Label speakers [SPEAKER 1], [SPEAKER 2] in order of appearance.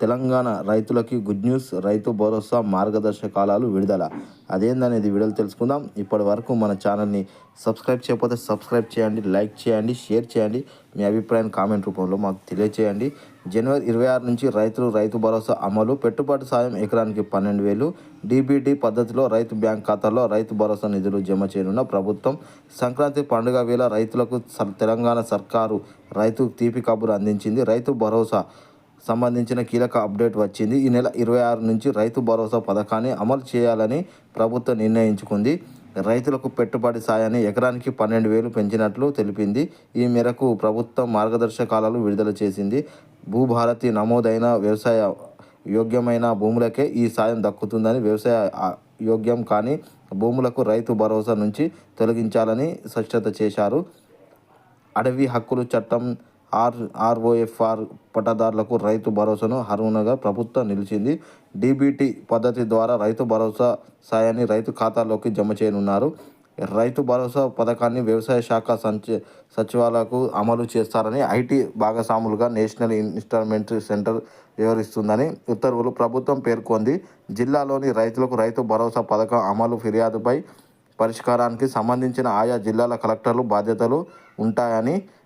[SPEAKER 1] Telangana రైతులకి good news Rythu Bharosa మార్గదర్శకాలు విడుదల. అదేందనేది వీడియోలు తెలుసుకుందాం. ఇప్పటి వరకు మన ఛానల్ని సబ్స్క్రైబ్ చేయకపోతే సబ్స్క్రైబ్ చేయండి లైక్ చేయండి షేర్ చేయండి. మీ అభిప్రాయాన్ని కామెంట్ రూపంలో మాకు తెలియచేయండి. జనవరి ఇరవై ఆరు నుంచి రైతులు రైతు భరోసా అమలు పెట్టుబడి సాయం ఎకరానికి పన్నెండు వేలు. డీబీటీ పద్ధతిలో రైతు బ్యాంక్ ఖాతాలో రైతు భరోసా నిధులు జమ చేయనున్న ప్రభుత్వం. సంక్రాంతి పండుగ వేళ రైతులకు సర్- తెలంగాణ సర్కారు రైతు తీపి కబురు అందించింది. రైతు భరోసా సంబంధించిన కీలక అప్డేట్ వచ్చింది. ఈ నెల ఇరవై ఆరు నుంచి రైతు భరోసా పథకాన్ని అమలు చేయాలని ప్రభుత్వం నిర్ణయించుకుంది. రైతులకు పెట్టుబడి సాయాన్ని ఎకరానికి పన్నెండు వేలు పెంచినట్లు తెలిపింది. ఈ మేరకు ప్రభుత్వం మార్గదర్శకాలను విడుదల చేసింది. భూభారతి నమోదైన వ్యవసాయ యోగ్యమైన భూములకే ఈ సాయం దక్కుతుందని వ్యవసాయ యోగ్యం కాని భూములకు రైతు భరోసా నుంచి తొలగించాలని స్పష్టత చేశారు. అడవి హక్కులు చట్టం ఆర్ ఆర్ఓఎఫ్ఆర్ పట్టదారులకు రైతు భరోసాను అర్హునగా ప్రభుత్వం నిలిచింది. డీబీటీ పద్ధతి ద్వారా రైతు భరోసా సాయాన్ని రైతు ఖాతాలోకి జమ చేయనున్నారు. రైతు భరోసా పథకాన్ని వ్యవసాయ శాఖ సంచ సచివాలయాలకు అమలు చేస్తారని ఐటీ భాగస్వాములుగా నేషనల్ ఇన్స్టాల్మెంట్ సెంటర్ వివరిస్తుందని ఉత్తర్వులు ప్రభుత్వం పేర్కొంది. జిల్లాలోని రైతులకు రైతు భరోసా పథకం అమలు ఫిర్యాదుపై పరిష్కారానికి సంబంధించిన ఆయా జిల్లాల కలెక్టర్లు బాధ్యతలు ఉంటాయని